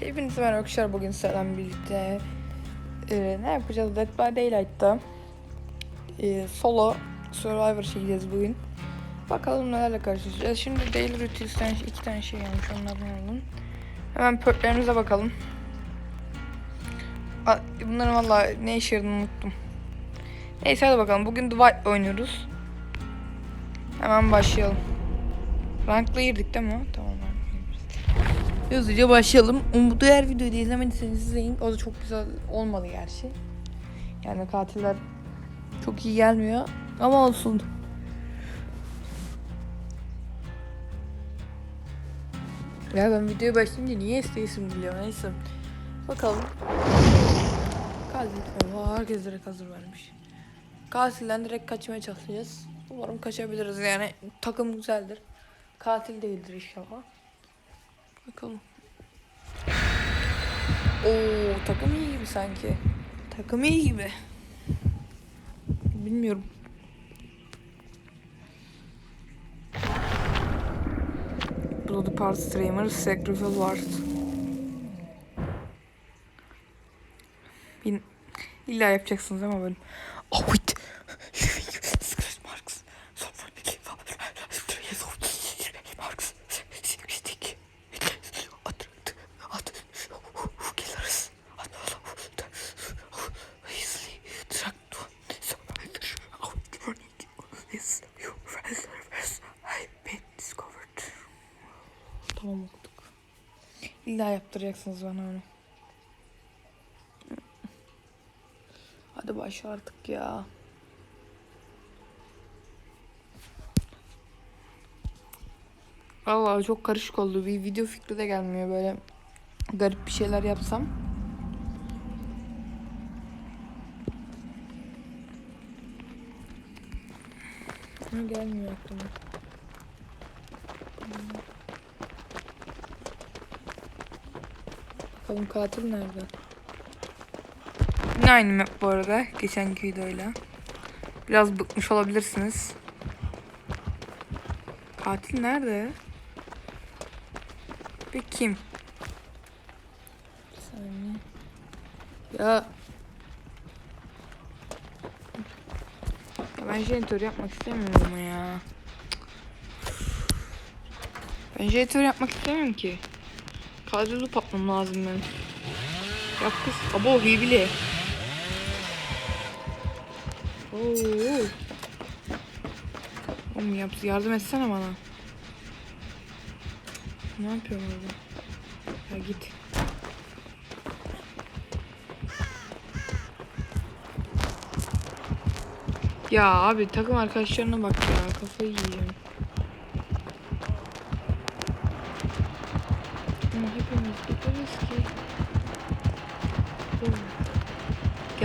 Hepinize merhaba arkadaşlar. Bugün selam birlikte e, ne yapacağız? Dead by Daylight'ta e, solo Survivor çekeceğiz bugün. Bakalım nelerle karşılaşacağız. Şimdi Daily Routines'ten iki tane şey gelmiş. Onlardan alalım. Hemen perklerimize bakalım. Bunların valla ne işe unuttum. Neyse hadi bakalım. Bugün White oynuyoruz. Hemen başlayalım. Rankla girdik değil mi? Tamam. Hızlıca başlayalım. Um, diğer videoyu da izlemediyseniz izleyin. O da çok güzel olmadı gerçi. Yani katiller çok iyi gelmiyor. Ama olsun. Ya ben videoya başlayınca niye isteyesim geliyor neyse. Bakalım. Katil. Oha herkes direkt hazır vermiş. Katilden direkt kaçmaya çalışacağız. Umarım kaçabiliriz yani. Takım güzeldir. Katil değildir inşallah. Bakalım. Oo takım iyi gibi sanki. Takım iyi gibi. Bilmiyorum. Bloody Part Streamer Sacrifice. Bin... İlla yapacaksınız ama böyle. Oh İlla yaptıracaksınız bana onu. Hadi başla artık ya. Vallahi çok karışık oldu. Bir video fikri de gelmiyor böyle garip bir şeyler yapsam. Ha, gelmiyor aklıma. Bakalım katil nerede? Yine aynı map bu arada. Geçenki videoyla. Biraz bıkmış olabilirsiniz. Katil nerede? Ve kim? Bir saniye. Ya. Ya ben jeneratör yapmak istemiyorum ya. Ben jeneratör yapmak istemiyorum ki. Kadrolu patmam lazım ben. Yap kız. Abo hibili. Oo. Oğlum yap, yardım etsene bana. Ne yapıyorum orada? Ya git. Ya abi takım arkadaşlarına bak ya kafayı yiyeceğim.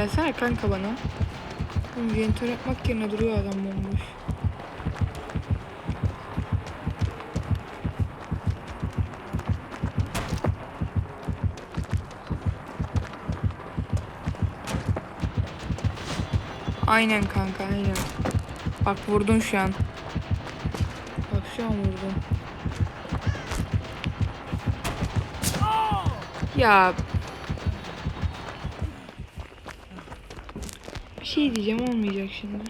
Gelsene kanka bana. Oğlum jeneratör yapmak yerine duruyor adam bomboş. Aynen kanka aynen. Bak vurdun şu an. Bak şu an vurdun. Ya bir şey diyeceğim olmayacak şimdi.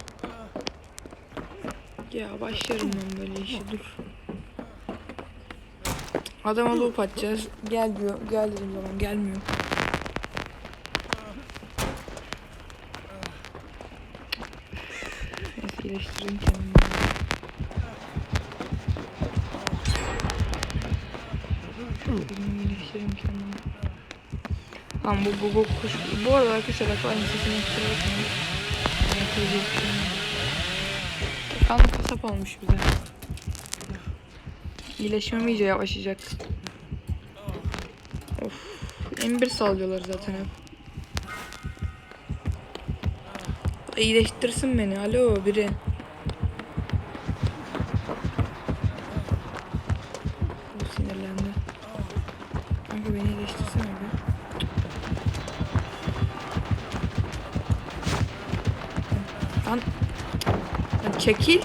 Ya başlarım ben böyle işe dur. Adama loop atacağız. Gel diyor. Gel dedim zaman gelmiyor. Neyse iyileştireyim kendimi. İyileştireyim kendimi. Lan bu bu bu kuş. Bu arada arkadaşlar bak aynı sesini yaptırırken. Kan kasap olmuş bize. İyileşmem iyice yavaşlayacak. Of. M1 sallıyorlar zaten hep. İyileştirsin beni. Alo biri. Çekil.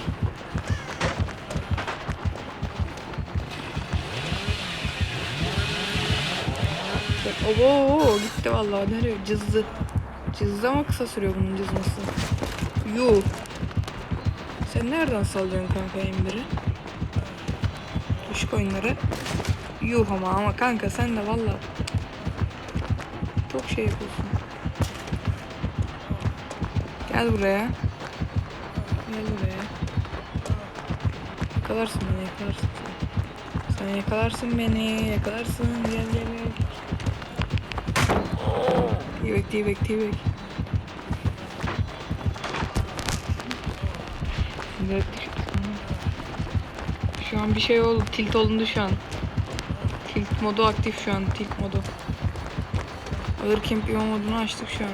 Obo gitti vallahi nereye cızdı. Cızdı ama kısa sürüyor bunun cızması. Yuh. Sen nereden sallıyorsun kanka M1'i? Tuş oyunları. Yuh ama ama kanka sen de valla çok şey yapıyorsun. Gel buraya. Gel buraya. Yakalarsın beni yakalarsın sen. Sen yakalarsın beni yakalarsın gel gel gel. T-Bag T-Bag. Şimdi ettik. Şu an bir şey oldu. Tilt olundu şu an. Tilt modu aktif şu an. Tilt modu. Ağır kempiyon modunu açtık şu an.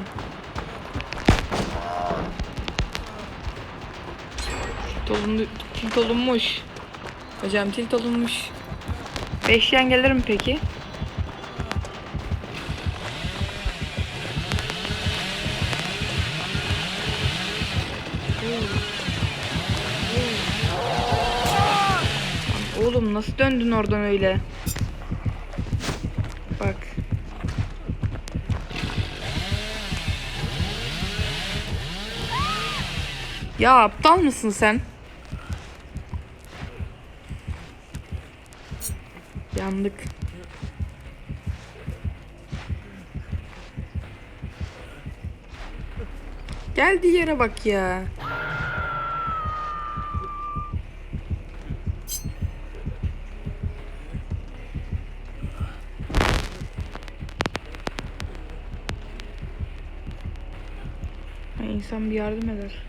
Tilt, olundu, tilt olunmuş. Hocam tilt olunmuş. Beşyen gelir mi peki? Oğlum nasıl döndün oradan öyle? Bak. Ya aptal mısın sen? Yandık. Geldiği yere bak ya. İnsan bir yardım eder.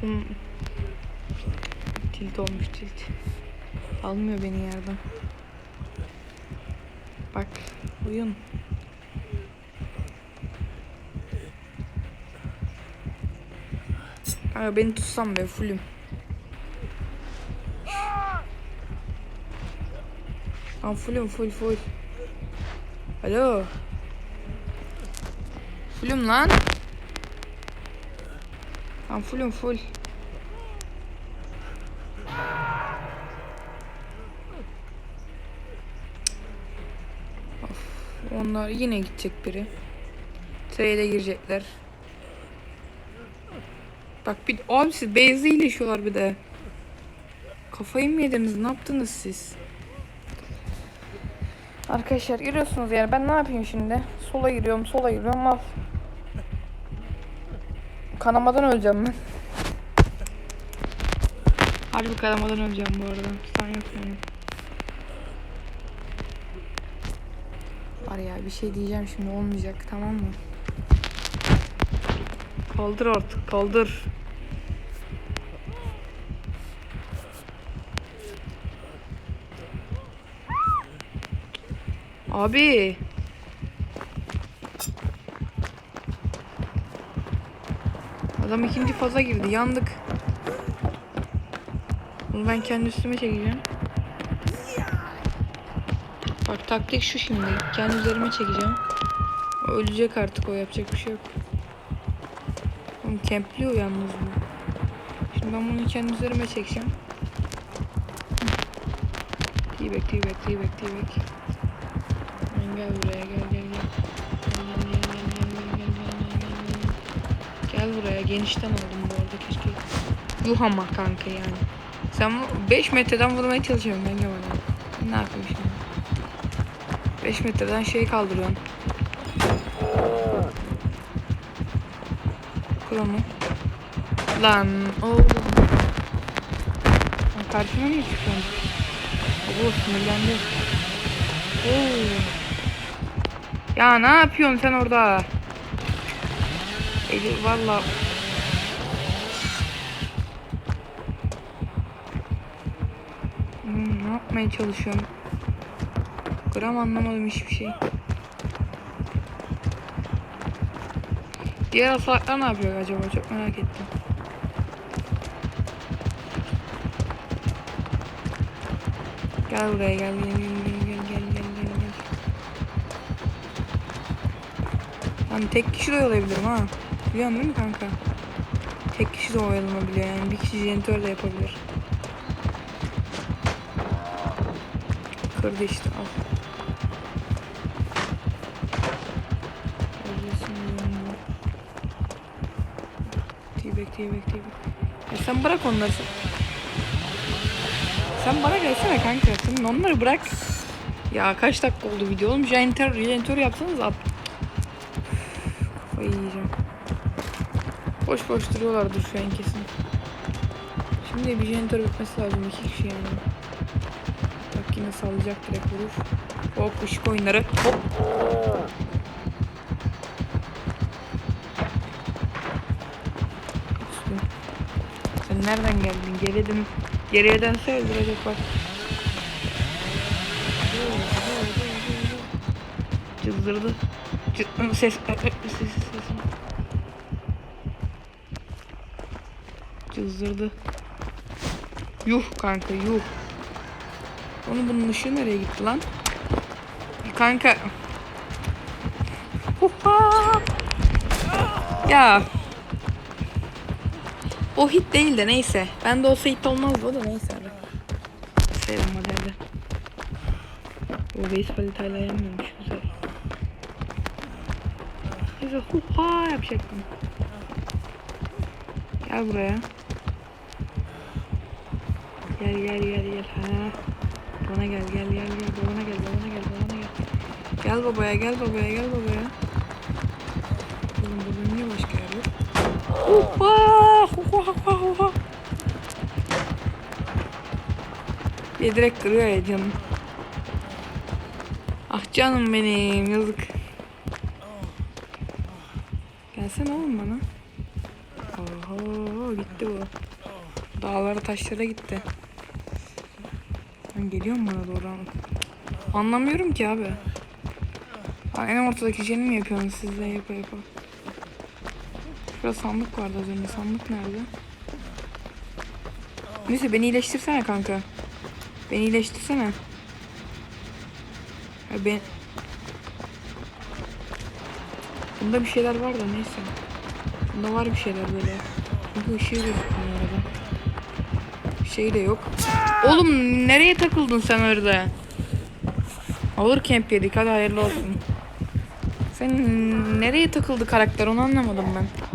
Hmm. Tilt olmuş tilt. Almıyor beni yerden. Bak oyun. Kanka beni tutsam be fullüm. Lan fullüm full full. Alo. Fullüm lan. Lan fullüm full. Onlar yine gidecek biri. Trade'e girecekler. Bak bir abi siz Beyzi ile işiyorlar bir de. Kafayı mı yediniz? Ne yaptınız siz? Arkadaşlar görüyorsunuz yani ben ne yapayım şimdi? Sola giriyorum, sola giriyorum al. Kanamadan öleceğim ben. Harbi kanamadan öleceğim bu arada. Sen yok benim. Var ya bir şey diyeceğim şimdi olmayacak tamam mı? Kaldır artık kaldır. Abi. Adam ikinci faza girdi. Yandık. Bunu ben kendi üstüme çekeceğim. Bak taktik şu şimdi. Kendi üzerime çekeceğim. O ölecek artık o yapacak bir şey yok. Oğlum kempliyor yalnız bu. Şimdi ben bunu kendi üzerime çekeceğim. T-back, T-back, T-back, T-back. Gel buraya, gel, gel, gel. Gel buraya, genişten aldım bu arada keşke. Yuh ama kanka yani. Sen 5 metreden vurmaya çalışıyorum ben gel bana. Ne yapayım şimdi? 5 metreden şey kaldırıyorsun. Kur onu. Lan oğlum. Lan Karşıma niye çıkıyorsun? Oo sinirlendi. Oo. Ya ne yapıyorsun sen orada? Eli valla. Hmm, ne yapmaya çalışıyorsun? Gram anlamadım hiçbir şey. Diğer asalaklar ne yapıyor acaba? Çok merak ettim. Gel buraya gel gel gel gel gel gel gel gel. Lan tek kişi de olabilirim ha. Biliyorsun değil mi kanka? Tek kişi de oyalanabiliyor yani. Bir kişi jenitör de yapabilir. Kırdı işte al. Bekleye bekleye. Ya sen bırak onları. Sen, bana gelsene kanka. Sen onları bırak. Ya kaç dakika oldu video oğlum? Janitor, janitor yapsanız at. Kafayı yiyeceğim. Boş boş duruyorlardır şu an kesin. Şimdi bir janitor bitmesi lazım iki kişi yani. Bak yine sallayacak direkt vurur. Hop ışık oyunları. Hop. Nereden geldin? Geriden, geriye dönse öldürecek bak. Cızdırdı. Cı- ses, ses, ses, ses. Cızdırdı. Yuh kanka yuh. Onun bunun ışığı nereye gitti lan? Kanka. Huha! Ya. O hit değil de neyse. Ben de olsa hit olmazdı o da neyse. Sevim modelde. O baseball detayla yenmiyormuş güzel. Neyse huha yapacaktım. Gel buraya. Gel gel gel gel. Ha. Bana gel gel gel gel. Babana gel babana gel babana gel. Gel babaya gel babaya gel babaya. Oğlum burada niye başka yer yok? Oha! Oha! Oha! De direkt kırıyor ya canım. Ah canım benim yazık. Gelsene oğlum bana. Oho gitti bu. Dağlara taşlara gitti. Ben geliyorum bana doğru. Anlamıyorum ki abi. En ortadaki jeni mi yapıyorsunuz siz de yapa yapa. Şurada sandık vardı az önce. Sandık nerede? Neyse beni iyileştirsene kanka. Beni iyileştirsene. Ya ben... Bunda bir şeyler var da neyse. Bunda var bir şeyler böyle. Çünkü ışığı gözükmüyor arada. Şey de yok. Oğlum nereye takıldın sen orada? Ağır camp yedik hadi hayırlı olsun. Sen nereye takıldı karakter onu anlamadım ben.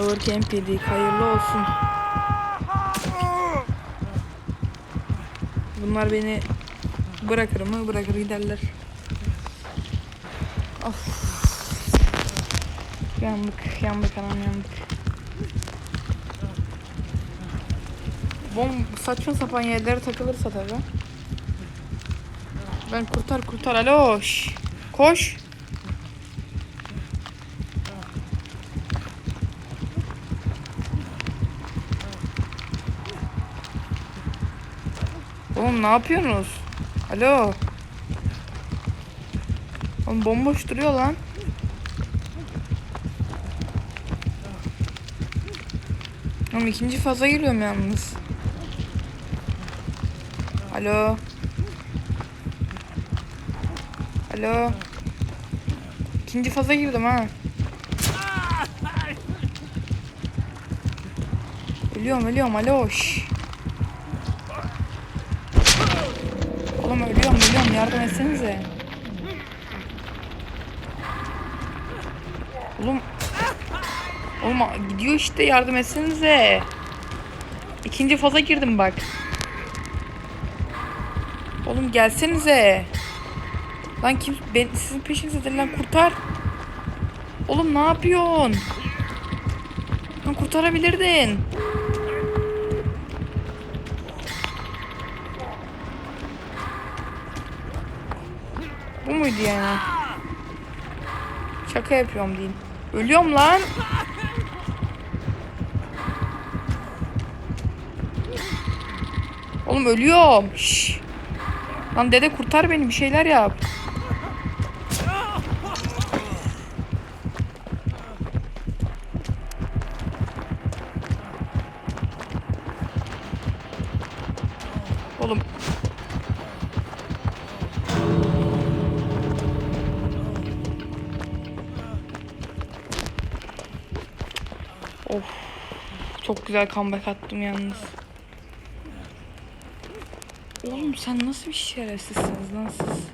Ağır camp yedik hayırlı olsun. Bunlar beni bırakır mı bırakır giderler. Of. Yandık yandık anam yandık. Bom saçma sapan yerlere takılırsa tabii. Ben kurtar kurtar alo şş. Koş. Oğlum ne yapıyorsunuz? Alo. Oğlum bomboş duruyor lan. Oğlum ikinci faza giriyorum yalnız. Alo. Alo. İkinci faza girdim ha. Ölüyorum ölüyorum alo yardım etsenize. Oğlum. Oğlum gidiyor işte yardım etsenize. İkinci faza girdim bak. Oğlum gelsenize. Lan kim ben sizin peşinizdedir lan kurtar. Oğlum ne yapıyorsun? Lan kurtarabilirdin. Muydu yani? Şaka yapıyorum deyin. Ölüyorum lan. Oğlum ölüyorum. Şşş. Lan dede kurtar beni bir şeyler yap. Of. Çok güzel comeback attım yalnız. Oğlum sen nasıl bir şerefsizsiniz lan siz?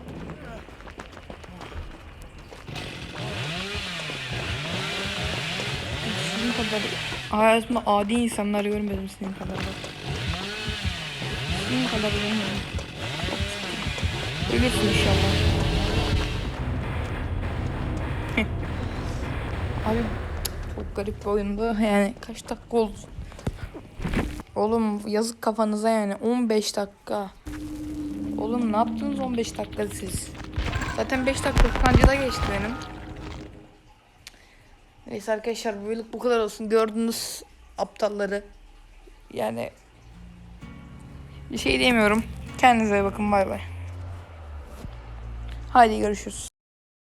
Sizin kadar hayatımda adi insanlar görmedim sizin kadar. Sizin kadar görmedim. Ölürsün inşallah. Abi garip bir oyunda yani kaç dakika oldu? Oğlum yazık kafanıza yani 15 dakika. Oğlum ne yaptınız 15 dakika siz? Zaten 5 dakika kancada geçti benim. Neyse arkadaşlar bu yıllık bu kadar olsun. Gördünüz aptalları. Yani bir şey diyemiyorum. Kendinize bakın bay bay. Haydi görüşürüz.